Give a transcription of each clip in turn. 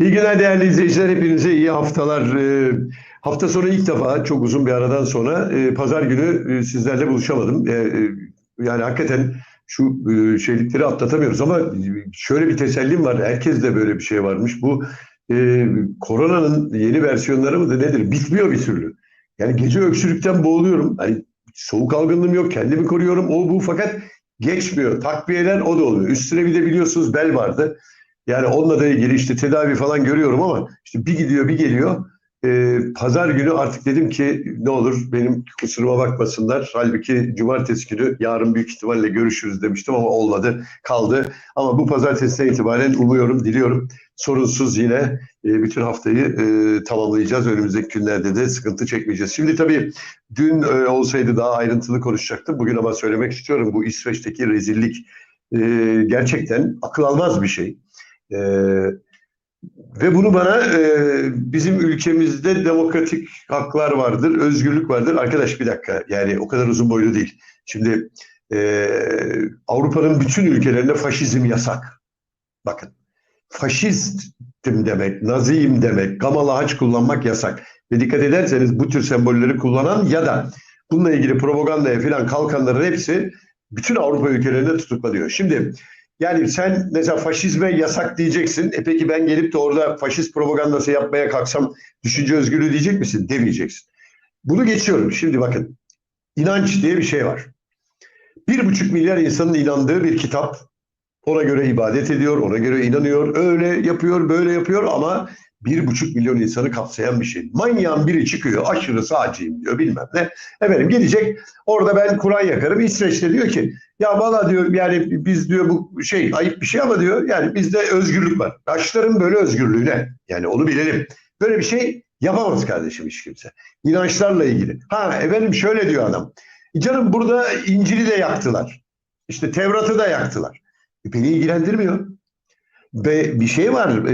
İyi günler değerli izleyiciler. Hepinize iyi haftalar. Ee, hafta sonu ilk defa çok uzun bir aradan sonra e, pazar günü e, sizlerle buluşamadım. E, e, yani hakikaten şu şeylikleri atlatamıyoruz ama şöyle bir tesellim var. Herkes de böyle bir şey varmış. Bu e, koronanın yeni versiyonları mıdır nedir? Bitmiyor bir türlü. Yani gece öksürükten boğuluyorum. Hani soğuk algınlığım yok. Kendimi koruyorum. O bu fakat geçmiyor. Takviyeler o da oluyor. Üstüne bir de biliyorsunuz bel vardı. Yani onunla da ilgili işte tedavi falan görüyorum ama işte bir gidiyor bir geliyor. Ee, Pazar günü artık dedim ki ne olur benim kusuruma bakmasınlar. Halbuki cumartesi günü yarın büyük ihtimalle görüşürüz demiştim ama olmadı kaldı. Ama bu pazartesiden itibaren umuyorum, diliyorum sorunsuz yine e, bütün haftayı e, tamamlayacağız. Önümüzdeki günlerde de sıkıntı çekmeyeceğiz. Şimdi tabii dün e, olsaydı daha ayrıntılı konuşacaktım. Bugün ama söylemek istiyorum bu İsveç'teki rezillik e, gerçekten akıl almaz bir şey. E, ve bunu bana e, bizim ülkemizde demokratik haklar vardır, özgürlük vardır. Arkadaş bir dakika yani o kadar uzun boylu değil. Şimdi e, Avrupa'nın bütün ülkelerinde faşizm yasak. Bakın faşistim demek, naziyim demek, gamalı haç kullanmak yasak. Ve dikkat ederseniz bu tür sembolleri kullanan ya da bununla ilgili propagandaya falan kalkanların hepsi bütün Avrupa ülkelerinde tutuklanıyor. Şimdi yani sen mesela faşizme yasak diyeceksin. E peki ben gelip de orada faşist propagandası yapmaya kalksam düşünce özgürlüğü diyecek misin? Demeyeceksin. Bunu geçiyorum. Şimdi bakın. İnanç diye bir şey var. Bir buçuk milyar insanın inandığı bir kitap. Ona göre ibadet ediyor, ona göre inanıyor. Öyle yapıyor, böyle yapıyor ama bir buçuk milyon insanı kapsayan bir şey. Manyağın biri çıkıyor aşırı sağcıyım diyor bilmem ne. Efendim gelecek orada ben Kur'an yakarım. İsveç'te diyor ki ya valla diyor yani biz diyor bu şey ayıp bir şey ama diyor yani bizde özgürlük var. Başların böyle özgürlüğüne yani onu bilelim. Böyle bir şey yapamaz kardeşim hiç kimse. İnançlarla ilgili. Ha efendim şöyle diyor adam. Canım burada İncil'i de yaktılar. İşte Tevrat'ı da yaktılar. E, beni ilgilendirmiyor. Ve bir şey var.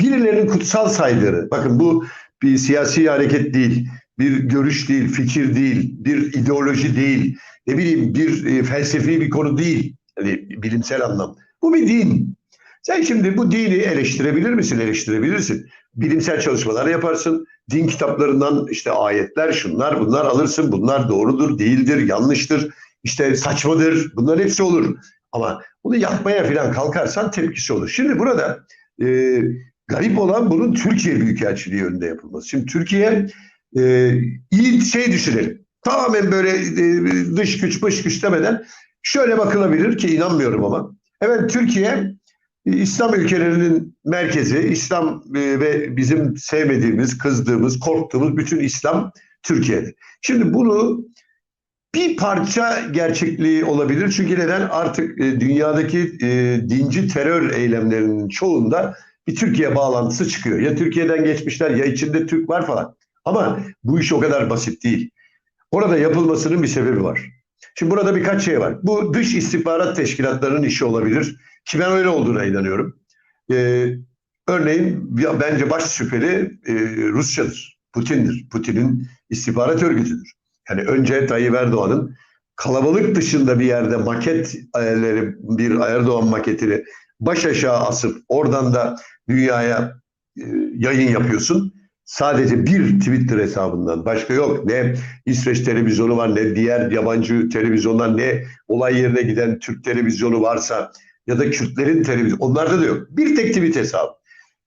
Birilerinin kutsal saydığı. Bakın bu bir siyasi hareket değil, bir görüş değil, fikir değil, bir ideoloji değil, ne bileyim bir e, felsefi bir konu değil. Hani bilimsel anlam. Bu bir din. Sen şimdi bu dini eleştirebilir misin? Eleştirebilirsin. Bilimsel çalışmalar yaparsın. Din kitaplarından işte ayetler, şunlar, bunlar alırsın. Bunlar doğrudur, değildir, yanlıştır, işte saçmadır. Bunların hepsi olur. Ama bunu yapmaya falan kalkarsan tepkisi olur. Şimdi burada e, garip olan bunun Türkiye Büyükelçiliği önünde yapılması. Şimdi Türkiye e, iyi şey düşünelim. Tamamen böyle e, dış güç, dış güç demeden şöyle bakılabilir ki inanmıyorum ama. Evet Türkiye İslam ülkelerinin merkezi, İslam e, ve bizim sevmediğimiz, kızdığımız, korktuğumuz bütün İslam Türkiye'de. Şimdi bunu bir parça gerçekliği olabilir. Çünkü neden? Artık e, dünyadaki e, dinci terör eylemlerinin çoğunda bir Türkiye bağlantısı çıkıyor. Ya Türkiye'den geçmişler ya içinde Türk var falan. Ama bu iş o kadar basit değil. Orada yapılmasının bir sebebi var. Şimdi burada birkaç şey var. Bu dış istihbarat teşkilatlarının işi olabilir. Ki ben öyle olduğuna inanıyorum. Ee, örneğin bence baş şüpheli e, Rusya'dır. Putin'dir. Putin'in istihbarat örgütüdür. Yani önce Tayyip Erdoğan'ın kalabalık dışında bir yerde maketleri, bir Erdoğan maketini baş aşağı asıp oradan da dünyaya e, yayın yapıyorsun. Sadece bir Twitter hesabından başka yok. Ne İsveç televizyonu var ne diğer yabancı televizyonlar ne olay yerine giden Türk televizyonu varsa ya da Kürtlerin televizyonu onlarda da yok. Bir tek tweet hesabı.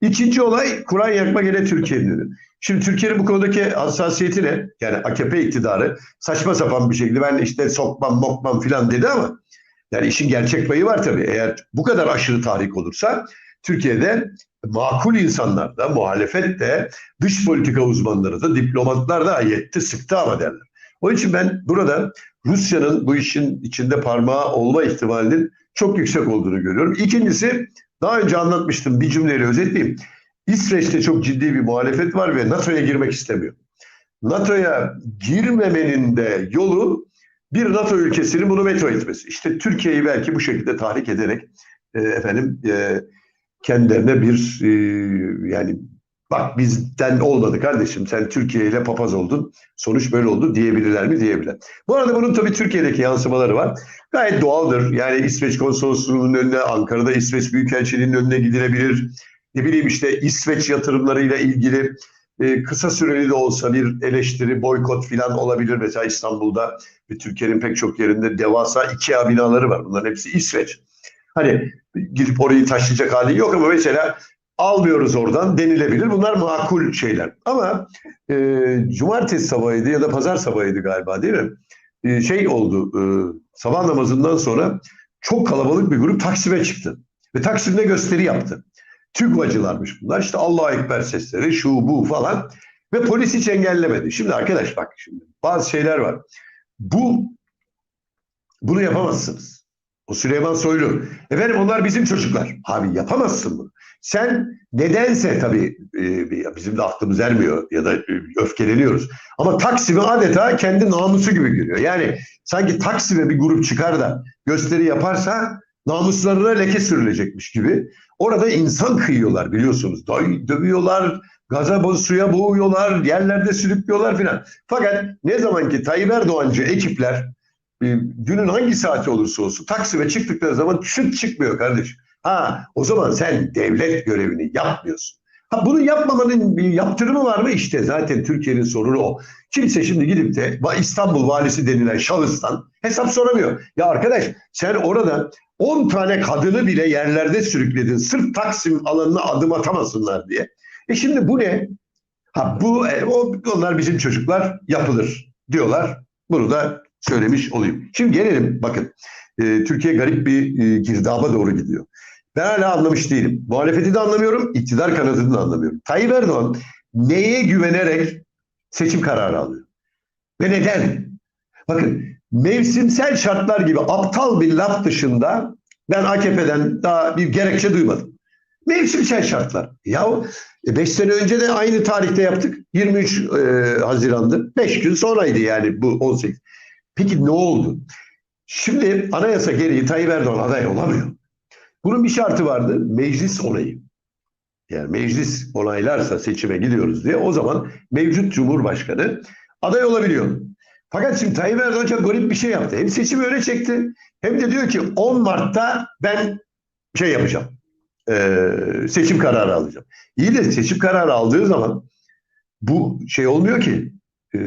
İkinci olay Kur'an yakma gene Türkiye'nin. Şimdi Türkiye'nin bu konudaki hassasiyeti ne? Yani AKP iktidarı saçma sapan bir şekilde ben işte sokmam mokmam filan dedi ama yani işin gerçek payı var tabii. Eğer bu kadar aşırı tahrik olursa Türkiye'de makul insanlar da, muhalefet de, dış politika uzmanları da, diplomatlar da yetti, sıktı ama derler. Onun için ben burada Rusya'nın bu işin içinde parmağı olma ihtimalinin çok yüksek olduğunu görüyorum. İkincisi daha önce anlatmıştım bir cümleyle özetleyeyim. İsveç'te çok ciddi bir muhalefet var ve NATO'ya girmek istemiyor. NATO'ya girmemenin de yolu bir NATO ülkesinin bunu veto etmesi. İşte Türkiye'yi belki bu şekilde tahrik ederek e, efendim e, kendilerine bir e, yani bak bizden olmadı kardeşim sen Türkiye ile papaz oldun sonuç böyle oldu diyebilirler mi diyebilirler. Bu arada bunun tabii Türkiye'deki yansımaları var. Gayet doğaldır. Yani İsveç konsolosluğunun önüne Ankara'da İsveç Büyükelçiliğinin önüne gidilebilir. ne bileyim işte İsveç yatırımlarıyla ilgili e, kısa süreli de olsa bir eleştiri, boykot falan olabilir. Mesela İstanbul'da ve Türkiye'nin pek çok yerinde devasa IKEA binaları var. Bunların hepsi İsveç. Hani gidip orayı taşıyacak hali yok ama mesela almıyoruz oradan denilebilir. Bunlar makul şeyler. Ama e, cumartesi sabahıydı ya da pazar sabahıydı galiba değil mi? E, şey oldu, e, sabah namazından sonra çok kalabalık bir grup Taksim'e çıktı. Ve Taksim'de gösteri yaptı. TÜGVA'cılarmış bunlar. İşte Allah Ekber sesleri, şu bu falan. Ve polis hiç engellemedi. Şimdi arkadaş bak şimdi bazı şeyler var. Bu bunu yapamazsınız. O Süleyman Soylu. Efendim onlar bizim çocuklar. Abi yapamazsın bunu. Sen nedense tabii e, bizim de aklımız ermiyor ya da e, öfkeleniyoruz. Ama Taksim'i adeta kendi namusu gibi görüyor. Yani sanki Taksim'e bir grup çıkar da gösteri yaparsa namuslarına leke sürülecekmiş gibi. Orada insan kıyıyorlar biliyorsunuz. Dö- dövüyorlar, gaza suya boğuyorlar, yerlerde sürüklüyorlar filan. Fakat ne zaman ki Tayyip Erdoğancı ekipler e, günün hangi saati olursa olsun Taksim'e çıktıkları zaman çıt çıkmıyor kardeşim. Ha o zaman sen devlet görevini yapmıyorsun. Ha bunu yapmamanın bir yaptırımı var mı? İşte zaten Türkiye'nin sorunu o. Kimse şimdi gidip de İstanbul valisi denilen şahıstan hesap soramıyor. Ya arkadaş sen orada 10 tane kadını bile yerlerde sürükledin. Sırf Taksim alanına adım atamasınlar diye. E şimdi bu ne? Ha bu e, o, onlar bizim çocuklar yapılır diyorlar. Bunu da söylemiş olayım. Şimdi gelelim bakın. E, Türkiye garip bir e, girdaba doğru gidiyor. Ben hala anlamış değilim. Muhalefeti de anlamıyorum, iktidar kanadını da anlamıyorum. Tayyip Erdoğan neye güvenerek seçim kararı alıyor? Ve neden? Bakın mevsimsel şartlar gibi aptal bir laf dışında ben AKP'den daha bir gerekçe duymadım. Mevsimsel şartlar. Ya 5 sene önce de aynı tarihte yaptık. 23 e, Haziran'dı. 5 gün sonraydı yani bu 18. Peki ne oldu? Şimdi anayasa gereği Tayyip Erdoğan aday olamıyor. Bunun bir şartı vardı. Meclis onayı. Yani meclis onaylarsa seçime gidiyoruz diye o zaman mevcut Cumhurbaşkanı aday olabiliyor. Fakat şimdi Tayyip Erdoğan çok garip bir şey yaptı. Hem seçimi öne çekti hem de diyor ki 10 Mart'ta ben şey yapacağım. E, seçim kararı alacağım. İyi de seçim kararı aldığı zaman bu şey olmuyor ki. E,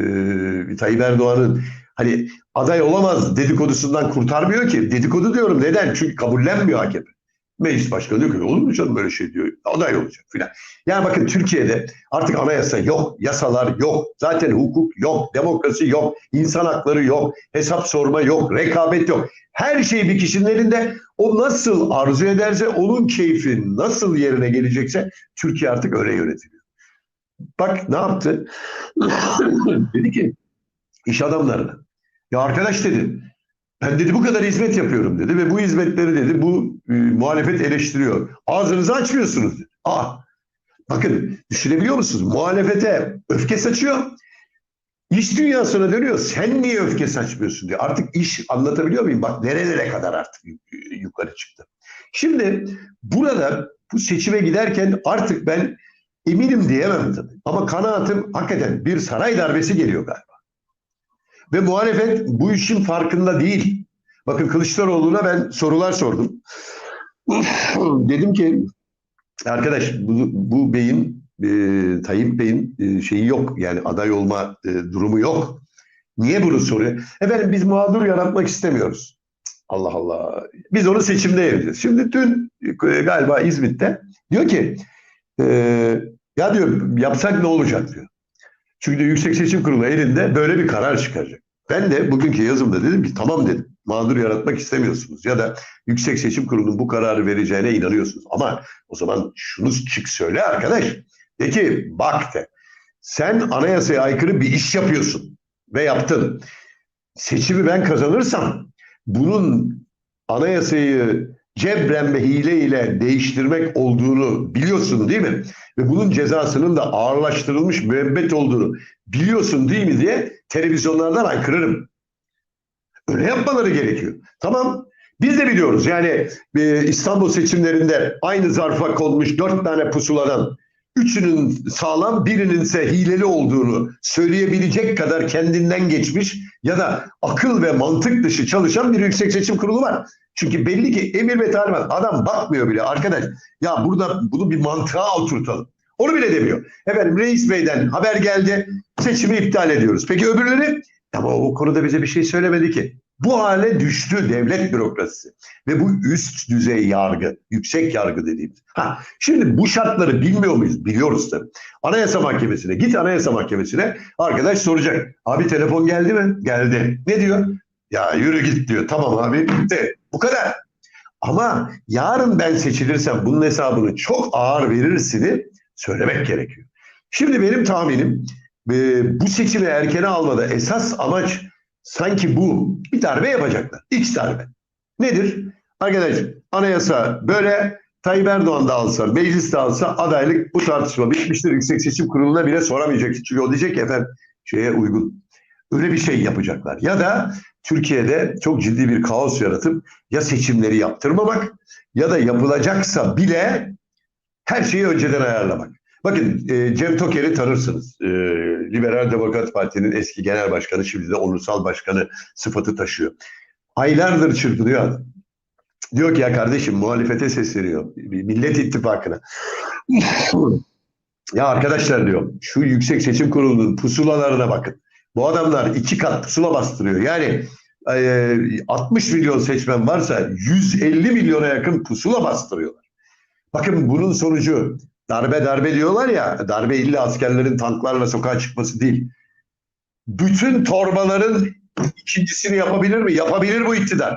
Tayyip Erdoğan'ın hani aday olamaz dedikodusundan kurtarmıyor ki. Dedikodu diyorum neden? Çünkü kabullenmiyor AKP. Meclis başkanı diyor ki olur mu canım böyle şey diyor. Aday olacak filan. Yani bakın Türkiye'de artık anayasa yok, yasalar yok, zaten hukuk yok, demokrasi yok, insan hakları yok, hesap sorma yok, rekabet yok. Her şey bir kişinin elinde. O nasıl arzu ederse, onun keyfi nasıl yerine gelecekse Türkiye artık öyle yönetiliyor. Bak ne yaptı? dedi ki iş adamlarına. Ya arkadaş dedi ben dedi bu kadar hizmet yapıyorum dedi ve bu hizmetleri dedi bu e, muhalefet eleştiriyor. Ağzınızı açmıyorsunuz dedi. Aa, bakın düşünebiliyor musunuz? Muhalefete öfke saçıyor. İş dünyasına dönüyor. Sen niye öfke saçmıyorsun diye. Artık iş anlatabiliyor muyum? Bak nerelere kadar artık yukarı çıktı. Şimdi burada bu seçime giderken artık ben eminim diyemem tabii. Ama kanaatim hakikaten bir saray darbesi geliyor galiba. Ve muhalefet bu işin farkında değil. Bakın Kılıçdaroğlu'na ben sorular sordum. Dedim ki arkadaş bu, bu beyin e, Tayyip Bey'in e, şeyi yok. Yani aday olma e, durumu yok. Niye bunu soruyor? Efendim biz mağdur yaratmak istemiyoruz. Allah Allah. Biz onu seçimde yapacağız. Şimdi dün e, galiba İzmit'te diyor ki e, ya diyor yapsak ne olacak diyor. Çünkü Yüksek Seçim Kurulu elinde böyle bir karar çıkaracak. Ben de bugünkü yazımda dedim ki tamam dedim. Mağdur yaratmak istemiyorsunuz ya da Yüksek Seçim Kurulu'nun bu kararı vereceğine inanıyorsunuz. Ama o zaman şunu çık söyle arkadaş. De ki bak de sen anayasaya aykırı bir iş yapıyorsun ve yaptın. Seçimi ben kazanırsam bunun anayasayı cebren ve hile ile değiştirmek olduğunu biliyorsun değil mi? Ve bunun cezasının da ağırlaştırılmış müebbet olduğunu biliyorsun değil mi diye televizyonlardan aykırırım. Öyle yapmaları gerekiyor. Tamam biz de biliyoruz yani e, İstanbul seçimlerinde aynı zarfa konmuş dört tane pusuladan üçünün sağlam birinin ise hileli olduğunu söyleyebilecek kadar kendinden geçmiş ya da akıl ve mantık dışı çalışan bir yüksek seçim kurulu var. Çünkü belli ki emir ve talimat adam bakmıyor bile arkadaş. Ya burada bunu bir mantığa oturtalım. Onu bile demiyor. Efendim reis beyden haber geldi. Seçimi iptal ediyoruz. Peki öbürleri? Ama o konuda bize bir şey söylemedi ki. Bu hale düştü devlet bürokrasisi. Ve bu üst düzey yargı, yüksek yargı dediğimiz. Ha, şimdi bu şartları bilmiyor muyuz? Biliyoruz tabii. Anayasa Mahkemesi'ne, git Anayasa Mahkemesi'ne arkadaş soracak. Abi telefon geldi mi? Geldi. Ne diyor? Ya yürü git diyor. Tamam abi bitti. Bu kadar. Ama yarın ben seçilirsem bunun hesabını çok ağır verirsini söylemek gerekiyor. Şimdi benim tahminim e, bu seçimi erkene almada esas amaç sanki bu. Bir darbe yapacaklar. X darbe. Nedir? Arkadaş anayasa böyle Tayyip Erdoğan da alsa, meclis de alsa adaylık bu tartışma bitmiştir. Yüksek Seçim Kurulu'na bile soramayacaksın. Çünkü o diyecek ki efendim şeye uygun. Öyle bir şey yapacaklar. Ya da Türkiye'de çok ciddi bir kaos yaratıp ya seçimleri yaptırmamak ya da yapılacaksa bile her şeyi önceden ayarlamak. Bakın e, Cem Toker'i tanırsınız. E, Liberal Demokrat Parti'nin eski genel başkanı, şimdi de onursal başkanı sıfatı taşıyor. Aylardır çırpınıyor adam. Diyor ki ya kardeşim muhalefete sesleniyor. Millet İttifakı'na. ya arkadaşlar diyor şu Yüksek Seçim Kurulu'nun pusulalarına bakın. Bu adamlar iki kat pusula bastırıyor. Yani e, 60 milyon seçmen varsa 150 milyona yakın pusula bastırıyorlar. Bakın bunun sonucu darbe darbe diyorlar ya darbe illa askerlerin tanklarla sokağa çıkması değil. Bütün torbaların ikincisini yapabilir mi? Yapabilir bu iktidar.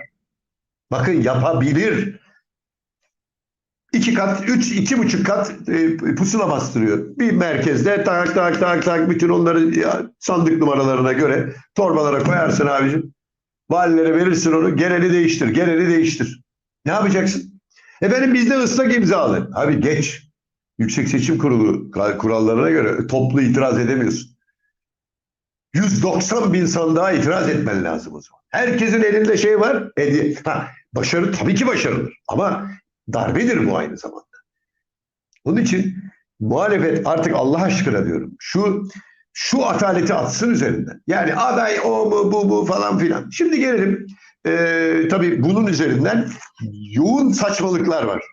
Bakın yapabilir. İki kat, üç, iki buçuk kat e, pusula bastırıyor. Bir merkezde tak tak tak tak bütün onları ya, sandık numaralarına göre torbalara koyarsın abicim. Valilere verirsin onu. Geneli değiştir, geneli değiştir. Ne yapacaksın? Efendim bizde ıslak imzalı. Abi geç. Yüksek Seçim Kurulu kurallarına göre toplu itiraz edemiyorsun. 190 bin sandığa itiraz etmen lazım o zaman. Herkesin elinde şey var. Hediye. Ha, başarı tabii ki başarılır. Ama darbedir bu aynı zamanda. Onun için muhalefet artık Allah aşkına diyorum. Şu şu ataleti atsın üzerinden. Yani aday o mu bu bu falan filan. Şimdi gelelim. Ee, tabii bunun üzerinden yoğun saçmalıklar var.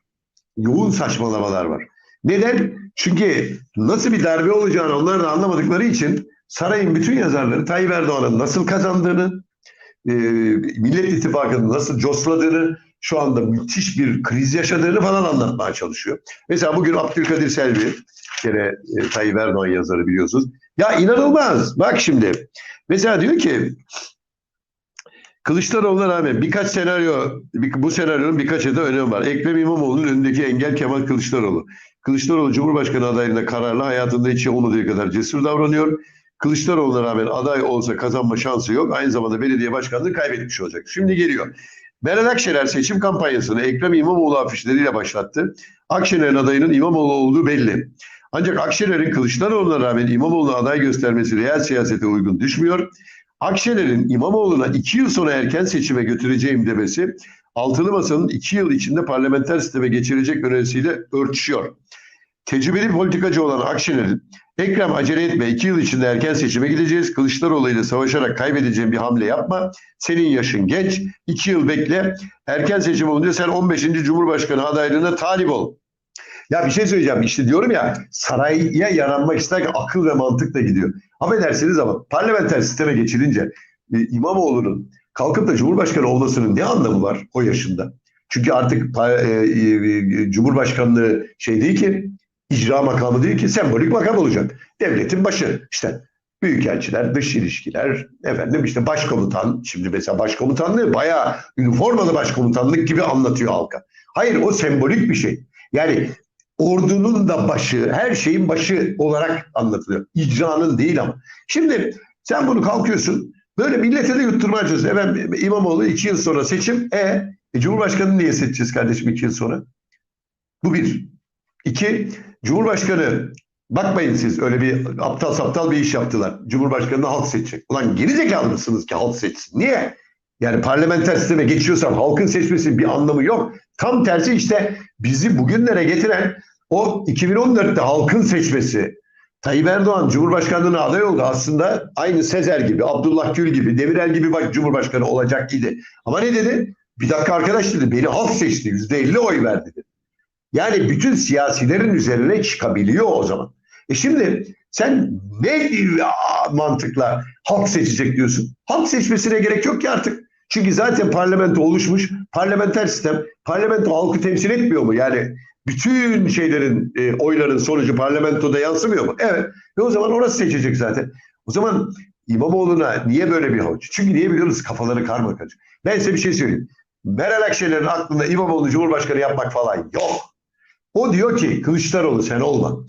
Yoğun saçmalamalar var. Neden? Çünkü nasıl bir darbe olacağını onlar da anlamadıkları için sarayın bütün yazarları Tayyip Erdoğan'ın nasıl kazandığını, e, Millet İttifakı'nın nasıl cosladığını, şu anda müthiş bir kriz yaşadığını falan anlatmaya çalışıyor. Mesela bugün Abdülkadir Selvi, kere e, Tayyip Erdoğan yazarı biliyorsunuz. Ya inanılmaz. Bak şimdi. Mesela diyor ki Kılıçdaroğlu'na rağmen birkaç senaryo, bu senaryonun birkaç da önemi var. Ekrem İmamoğlu'nun önündeki engel Kemal Kılıçdaroğlu. Kılıçdaroğlu Cumhurbaşkanı adayında kararlı hayatında hiç olmadığı kadar cesur davranıyor. Kılıçdaroğlu'na rağmen aday olsa kazanma şansı yok. Aynı zamanda belediye başkanlığı kaybetmiş olacak. Şimdi geliyor. Meral Akşener seçim kampanyasını Ekrem İmamoğlu afişleriyle başlattı. Akşener'in adayının İmamoğlu olduğu belli. Ancak Akşener'in Kılıçdaroğlu'na rağmen İmamoğlu'na aday göstermesi reel siyasete uygun düşmüyor. Akşener'in İmamoğlu'na iki yıl sonra erken seçime götüreceğim demesi Altılı Masa'nın iki yıl içinde parlamenter sisteme geçirecek önerisiyle örtüşüyor. Tecrübeli politikacı olan Akşener'in Ekrem acele etme iki yıl içinde erken seçime gideceğiz. Kılıçdaroğlu ile savaşarak kaybedeceğim bir hamle yapma. Senin yaşın genç. iki yıl bekle. Erken seçim olunca sen 15. Cumhurbaşkanı adaylığına talip ol. Ya bir şey söyleyeceğim. İşte diyorum ya saraya yaranmak isterken akıl ve mantık da gidiyor. Affedersiniz ama parlamenter sisteme geçilince e, İmamoğlu'nun kalkıp da Cumhurbaşkanı olmasının ne anlamı var o yaşında? Çünkü artık e, e, Cumhurbaşkanlığı şey değil ki icra makamı değil ki sembolik makam olacak. Devletin başı işte büyükelçiler, dış ilişkiler, efendim işte başkomutan, şimdi mesela başkomutanlığı bayağı üniformalı başkomutanlık gibi anlatıyor halka. Hayır o sembolik bir şey. Yani ordunun da başı, her şeyin başı olarak anlatılıyor. İcranın değil ama. Şimdi sen bunu kalkıyorsun, böyle millete de yutturmaya çalışıyorsun. Efendim İmamoğlu iki yıl sonra seçim, e, e Cumhurbaşkanı niye seçeceğiz kardeşim iki yıl sonra? Bu bir. İki, Cumhurbaşkanı bakmayın siz öyle bir aptal saptal bir iş yaptılar. Cumhurbaşkanını halk seçecek. Ulan geri mısınız ki halk seçsin? Niye? Yani parlamenter sisteme geçiyorsam halkın seçmesinin bir anlamı yok. Tam tersi işte bizi bugünlere getiren o 2014'te halkın seçmesi. Tayyip Erdoğan Cumhurbaşkanlığına aday oldu. Aslında aynı Sezer gibi, Abdullah Gül gibi, Demirel gibi bak Cumhurbaşkanı olacak idi. Ama ne dedi? Bir dakika arkadaş dedi beni halk seçti. Yüzde elli oy verdi dedi. Yani bütün siyasilerin üzerine çıkabiliyor o zaman. E şimdi sen ne mantıkla halk seçecek diyorsun? Halk seçmesine gerek yok ki artık. Çünkü zaten parlamento oluşmuş. Parlamenter sistem. Parlamento halkı temsil etmiyor mu? Yani bütün şeylerin, e, oyların sonucu parlamentoda yansımıyor mu? Evet. Ve o zaman orası seçecek zaten. O zaman İmamoğlu'na niye böyle bir havuç? Çünkü niye biliyoruz kafaları karma karışık. Ben size bir şey söyleyeyim. Meral Akşener'in aklında İmamoğlu Cumhurbaşkanı yapmak falan yok. O diyor ki Kılıçdaroğlu sen olma.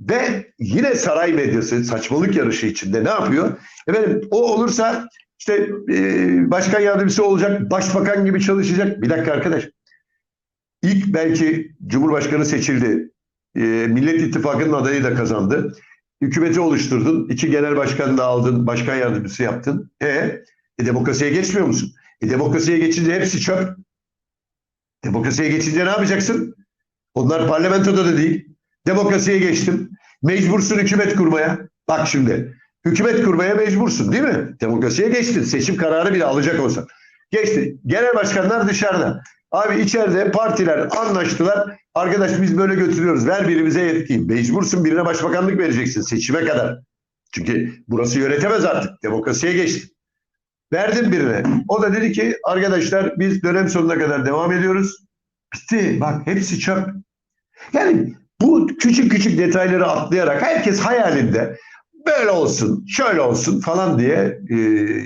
Ve yine saray medyası saçmalık yarışı içinde ne yapıyor? Efendim o olursa işte e, başkan yardımcısı olacak, başbakan gibi çalışacak. Bir dakika arkadaş. İlk belki Cumhurbaşkanı seçildi. E, Millet İttifakı'nın adayı da kazandı. Hükümeti oluşturdun. iki genel başkan da aldın. Başkan yardımcısı yaptın. E, e demokrasiye geçmiyor musun? E demokrasiye geçince hepsi çöp. Demokrasiye geçince ne yapacaksın? Onlar parlamentoda da değil. Demokrasiye geçtim. Mecbursun hükümet kurmaya. Bak şimdi. Hükümet kurmaya mecbursun değil mi? Demokrasiye geçtin. Seçim kararı bile alacak olsan. Geçti. Genel başkanlar dışarıda. Abi içeride partiler anlaştılar. Arkadaş biz böyle götürüyoruz. Ver birimize yetkiyi. Mecbursun birine başbakanlık vereceksin seçime kadar. Çünkü burası yönetemez artık. Demokrasiye geçti. Verdim birine. O da dedi ki arkadaşlar biz dönem sonuna kadar devam ediyoruz. Bitti. Bak hepsi çöp. Yani bu küçük küçük detayları atlayarak herkes hayalinde böyle olsun, şöyle olsun falan diye e,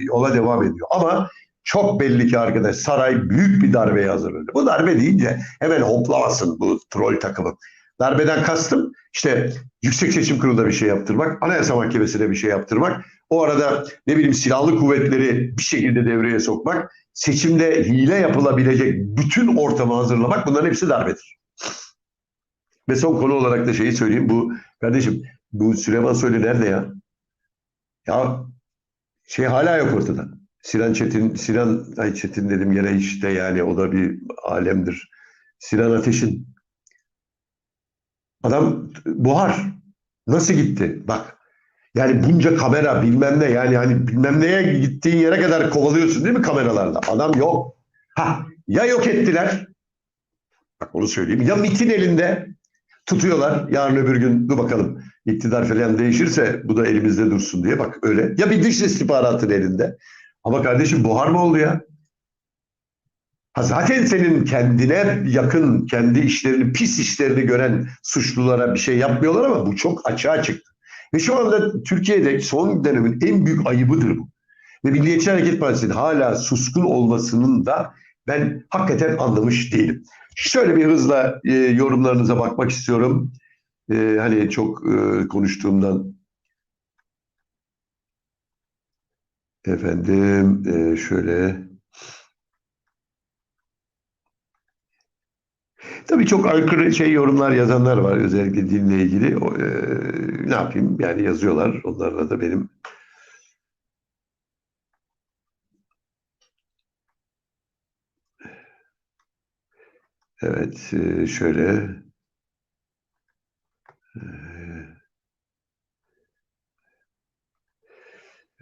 yola devam ediyor. Ama çok belli ki arkadaş saray büyük bir darbeye hazırlanıyor. Bu darbe deyince hemen hoplamasın bu troll takımı. Darbeden kastım işte Yüksek Seçim Kurulu'nda bir şey yaptırmak, Anayasa Mahkemesi'ne bir şey yaptırmak, o arada ne bileyim silahlı kuvvetleri bir şekilde devreye sokmak, seçimde hile yapılabilecek bütün ortamı hazırlamak bunların hepsi darbedir. Ve son konu olarak da şeyi söyleyeyim. Bu kardeşim bu Süleyman Soylu nerede ya? Ya şey hala yok ortada. Sinan Çetin, Sinan ay Çetin dedim gene işte yani o da bir alemdir. Sinan Ateş'in adam buhar nasıl gitti? Bak yani bunca kamera bilmem ne yani hani bilmem neye gittiğin yere kadar kovalıyorsun değil mi kameralarla? Adam yok. Ha ya yok ettiler. Bak onu söyleyeyim. Ya MIT'in elinde tutuyorlar. Yarın öbür gün dur bakalım iktidar falan değişirse bu da elimizde dursun diye bak öyle. Ya bir dış istihbaratın elinde. Ama kardeşim buhar mı oldu ya? Ha zaten senin kendine yakın, kendi işlerini, pis işlerini gören suçlulara bir şey yapmıyorlar ama bu çok açığa çıktı. Ve şu anda Türkiye'de son dönemin en büyük ayıbıdır bu. Ve Milliyetçi Hareket Partisi'nin hala suskun olmasının da ben hakikaten anlamış değilim. Şöyle bir hızla e, yorumlarınıza bakmak istiyorum. E, hani çok e, konuştuğumdan efendim e, şöyle Tabii çok aykırı şey yorumlar yazanlar var özellikle dinle ilgili. O, e, ne yapayım yani yazıyorlar. Onlarla da benim Evet, e, şöyle. E,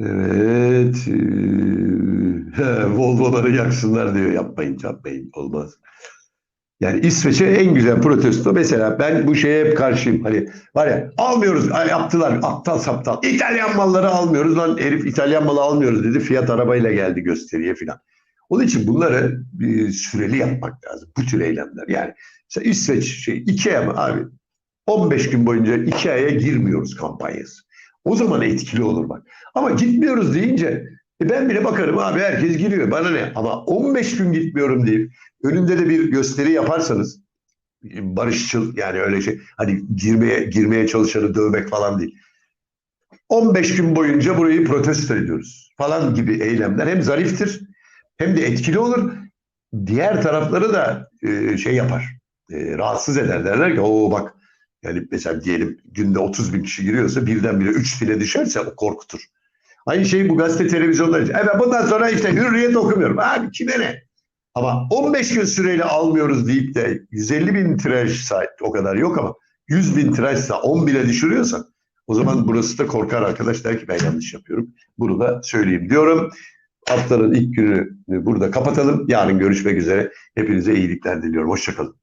evet. E, Volvo'ları yaksınlar diyor. Yapmayın, yapmayın. Olmaz. Yani İsveç'e en güzel protesto mesela ben bu şeye hep karşıyım. Hani var ya almıyoruz yaptılar aptal saptal. İtalyan malları almıyoruz lan herif İtalyan malı almıyoruz dedi. Fiyat arabayla geldi gösteriye filan. Onun için bunları bir süreli yapmak lazım. Bu tür eylemler. Yani mesela İsveç şey Ikea mı abi? 15 gün boyunca Ikea'ya girmiyoruz kampanyası. O zaman etkili olur bak. Ama gitmiyoruz deyince e ben bile bakarım abi herkes giriyor bana ne? Ama 15 gün gitmiyorum deyip önünde de bir gösteri yaparsanız barışçıl yani öyle şey hani girmeye girmeye çalışanı dövmek falan değil. 15 gün boyunca burayı protesto ediyoruz falan gibi eylemler hem zariftir hem de etkili olur. Diğer tarafları da e, şey yapar. E, rahatsız eder derler ki o bak yani mesela diyelim günde 30 bin kişi giriyorsa birdenbire 3 bine düşerse o korkutur. Aynı şey bu gazete televizyonda. Evet bundan sonra işte hürriyet okumuyorum. Abi kime ne? Ama 15 gün süreyle almıyoruz deyip de 150 bin tiraj o kadar yok ama 100 bin tirajsa 10 bile düşürüyorsan o zaman burası da korkar arkadaş der ki ben yanlış yapıyorum. Bunu da söyleyeyim diyorum. Haftanın ilk günü burada kapatalım. Yarın görüşmek üzere. Hepinize iyilikler diliyorum. Hoşçakalın.